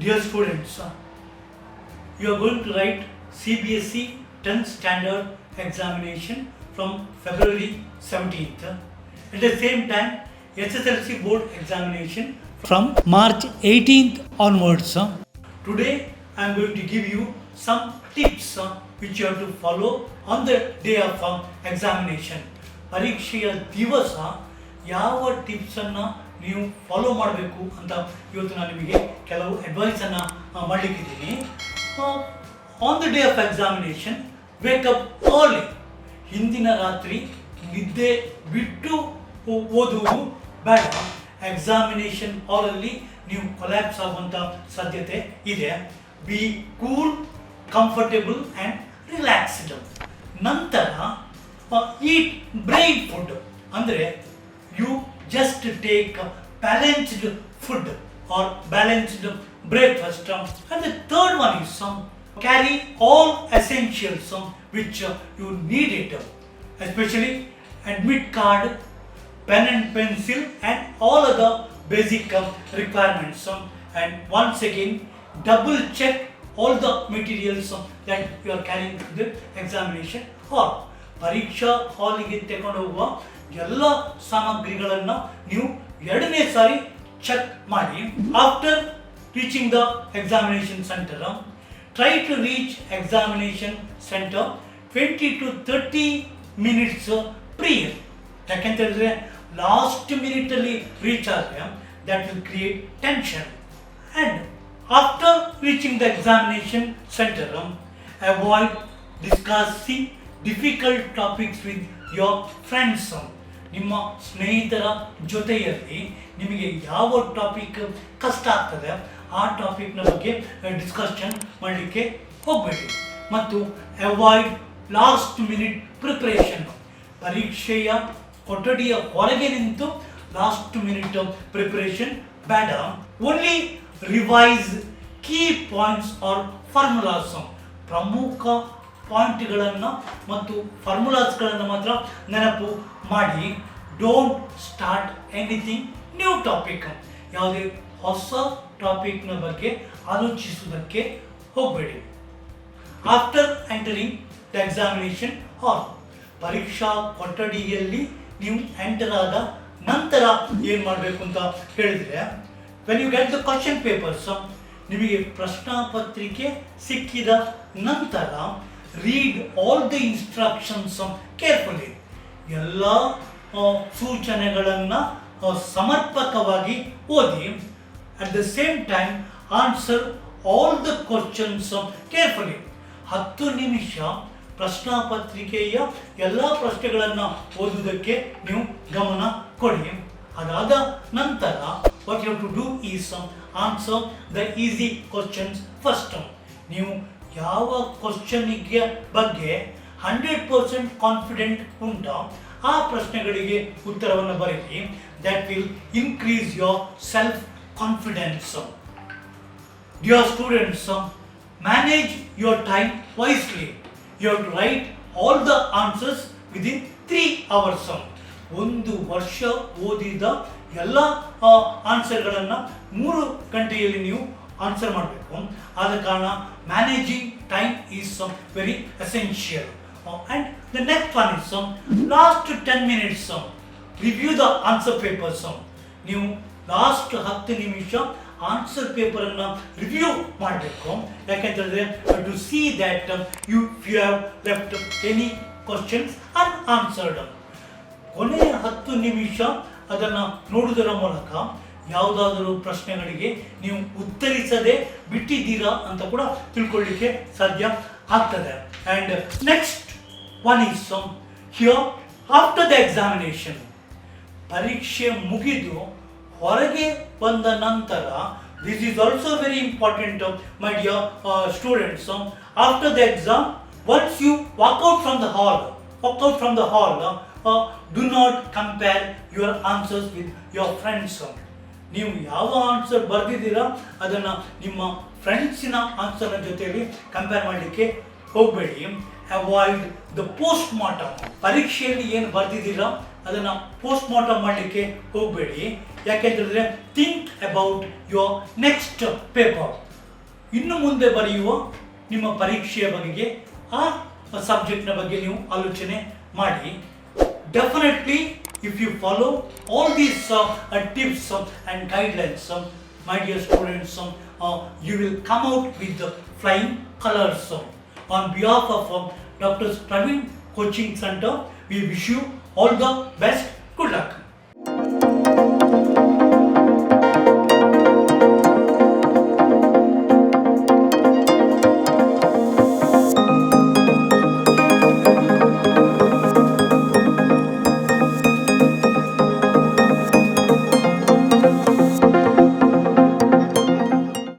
Dear students, uh, you are going to write CBSE 10th standard examination from February 17th. At the same time, SSLC board examination from March 18th onwards. uh. Today, I am going to give you some tips uh, which you have to follow on the day of uh, examination. ಪರೀಕ್ಷೆಯ ದಿವಸ ಯಾವ ಟಿಪ್ಸನ್ನು ನೀವು follow ಮಾಡಬೇಕು ಅಂತ ಇವತ್ತು ನಾನು ನಿಮಗೆ ಕೆಲವು ಅಡ್ವೈಸನ್ನು ಮಾಡಲಿಕ್ಕಿದ್ದೀನಿ. On the day of examination wake up early ಹಿಂದಿನ ರಾತ್ರಿ ನಿದ್ದೆ ಬಿಟ್ಟು ಓದುವುದು ಬೇಡ. ಎಕ್ಸಾಮಿನೇಷನ್ ಹಾಲಲ್ಲಿ ನೀವು ಕೊಲ್ಯಾಪ್ಸ್ ಆಗುವಂಥ ಸಾಧ್ಯತೆ ಇದೆ. Be cool comfortable and relaxed ನಂತರ ಈಟ್ ಬ್ರೈನ್ ಫುಡ್ ಅಂದರೆ you just take Balanced food are balanced breakfast and the third one is carry all essentials which you need it especially admit card, pen and pencil, and all other basic um, requirements. Um, and once again, double check all the materials um, that you are carrying to the examination hall. ಪರೀಕ್ಷಾ ಹಾಲಿಗೆ ತಗೊಂಡು ಹೋಗುವ ಎಲ್ಲ ಸಾಮಗ್ರಿಗಳನ್ನು ನೀವು ಎರಡನೇ ಸಾರಿ check ಮಾಡಿ. After reaching the examination centre try to reach examination centre twenty to thirty minutes prior ಯಾಕೆಂತ ಹೇಳಿದ್ರೆ ಲಾಸ್ಟ್ ಮಿನಿಟಲ್ಲಿ ರೀಚ್ ಆದರೆ that will create tension and after reaching the examination centre avoid discussing difficult topics with your friends ನಿಮ್ಮ ಸ್ನೇಹಿತರ ಜೊತೆಯಲ್ಲಿ ನಿಮಗೆ ಯಾವ topic ಕಷ್ಟ ಆಗ್ತದೆ, ಆ ಟಾಪಿಕ್ನ ಬಗ್ಗೆ ಡಿಸ್ಕಷನ್ ಮಾಡಲಿಕ್ಕೆ ಹೋಗಬೇಡಿ. ಮತ್ತು ಅವಾಯ್ಡ್ ಲಾಸ್ಟ್ ಮಿನಿಟ್ ಪ್ರಿಪ್ರೇಷನ್ ಪರೀಕ್ಷೆಯ ಕೊಠಡಿಯ ಹೊರಗೆ ನಿಂತು ಲಾಸ್ಟ್ ಮಿನಿಟ್ ಪ್ರಿಪ್ರೇಷನ್ ಬೇಡ. Only revise key points or formulas ಪ್ರಮುಖ ಪಾಯಿಂಟ್ಗಳನ್ನು ಮತ್ತು ಫಾರ್ಮುಲಾಸ್ಗಳನ್ನು ಮಾತ್ರ ನೆನಪು ಮಾಡಿ. Don't start anything new topic ಯಾವುದೇ ಹೊಸ ಟಾಪಿಕ್ನ ಬಗ್ಗೆ ಆಲೋಚಿಸುವುದಕ್ಕೆ ಹೋಗಬೇಡಿ. After entering the examination hall ಪರೀಕ್ಷಾ ಕೊಠಡಿಯಲ್ಲಿ ನೀವು ಎಂಟರ್ ಆದ ನಂತರ ಏನು ಮಾಡಬೇಕು ಅಂತ ಹೇಳಿದರೆ when you get the question papers ನಿಮಗೆ ಪ್ರಶ್ನಾ ಪತ್ರಿಕೆ ಸಿಕ್ಕಿದ ನಂತರ read all the instructions carefully ಎಲ್ಲ ಸೂಚನೆಗಳನ್ನು ಸಮರ್ಪಕವಾಗಿ ಓದಿ. At the same time answer all the questions carefully ಹತ್ತು ನಿಮಿಷ ಪ್ರಶ್ನಾಪತ್ರಿಕೆಯ ಎಲ್ಲ ಪ್ರಶ್ನೆಗಳನ್ನು ಓದುವುದಕ್ಕೆ ನೀವು ಗಮನ ಕೊಡಿ. ಅದಾದ ನಂತರ what you to do is answer the easy questions first ನೀವು ಯಾವ ಕ್ವಶನಿಗೆ ಬಗ್ಗೆ ಹಂಡ್ರೆಡ್ ಪರ್ಸೆಂಟ್ ಕಾನ್ಫಿಡೆಂಟ್ ಉಂಟೋ ಆ ಪ್ರಶ್ನೆಗಳಿಗೆ ಉತ್ತರವನ್ನು ಬರೆಯಿರಿ that will increase your self confidence dear students manage your time wisely wisely. You write all the answers answers within hours. ಒಂದು ವರ್ಷ ಓದಿದ ಎಲ್ಲ ಆನ್ಸರ್ಗಳನ್ನು ಮೂರು ಗಂಟೆಯಲ್ಲಿ ನೀವು ಆನ್ಸರ್ ಮಾಡಬೇಕು. ಆದ ಕಾರಣ managing time is very essential and the next one is last ten minutes review the answer papers ನೀವು ಲಾಸ್ಟ್ ಹತ್ತು ನಿಮಿಷ ಆನ್ಸರ್ ಪೇಪರನ್ನು ರಿವ್ಯೂ ಮಾಡಬೇಕು. ಯಾಕೆಂತ ಹೇಳಿದ್ರೆ to see that you you have left any questions unanswered ಕೊನೆಯ ಹತ್ತು ನಿಮಿಷ ಅದನ್ನು ನೋಡುವುದರ ಮೂಲಕ ಯಾವುದಾದರೂ ಪ್ರಶ್ನೆಗಳಿಗೆ ನೀವು ಉತ್ತರಿಸದೆ ಬಿಟ್ಟಿದ್ದೀರಾ ಅಂತ ಕೂಡ ತಿಳ್ಕೊಳ್ಳಿಕ್ಕೆ ಸಾಧ್ಯ ಆಗ್ತದೆ. And next one is here after the examination ಪರೀಕ್ಷೆ ಮುಗಿದು ಹೊರಗೆ ಬಂದ ನಂತರ this is also very important my dear students after the exam once you walk out from the hall walk out from the hall do not compare your answers with your friends ನೀವು ಯಾವ answer ಬರೆದಿದ್ದೀರಾ ಅದನ್ನು ನಿಮ್ಮ ಫ್ರೆಂಡ್ಸಿನ ಆನ್ಸರ್ನ ಜೊತೆಯಲ್ಲಿ compare ಮಾಡಲಿಕ್ಕೆ ಹೋಗಬೇಡಿ. Avoid the post mortem ಪರೀಕ್ಷೆಯಲ್ಲಿ ಏನು ಬರೆದಿದ್ದೀರಾ ಅದನ್ನು ಪೋಸ್ಟ್ ಮಾರ್ಟಮ್ ಮಾಡಲಿಕ್ಕೆ ಹೋಗಬೇಡಿ. ಯಾಕೆಂತಂದರೆ think about your next paper ಇನ್ನು ಮುಂದೆ ಬರೆಯುವ ನಿಮ್ಮ ಪರೀಕ್ಷೆಯ ಬಗೆಗೆ ಆ ಸಬ್ಜೆಕ್ಟ್ನ ಬಗ್ಗೆ ನೀವು ಆಲೋಚನೆ ಮಾಡಿ. Definitely if you follow all these uh, uh tips uh, and guidelines, uh, my dear students, you will come out with the flying colors. On behalf of Dr. Pravin Coaching Center, we wish you all the best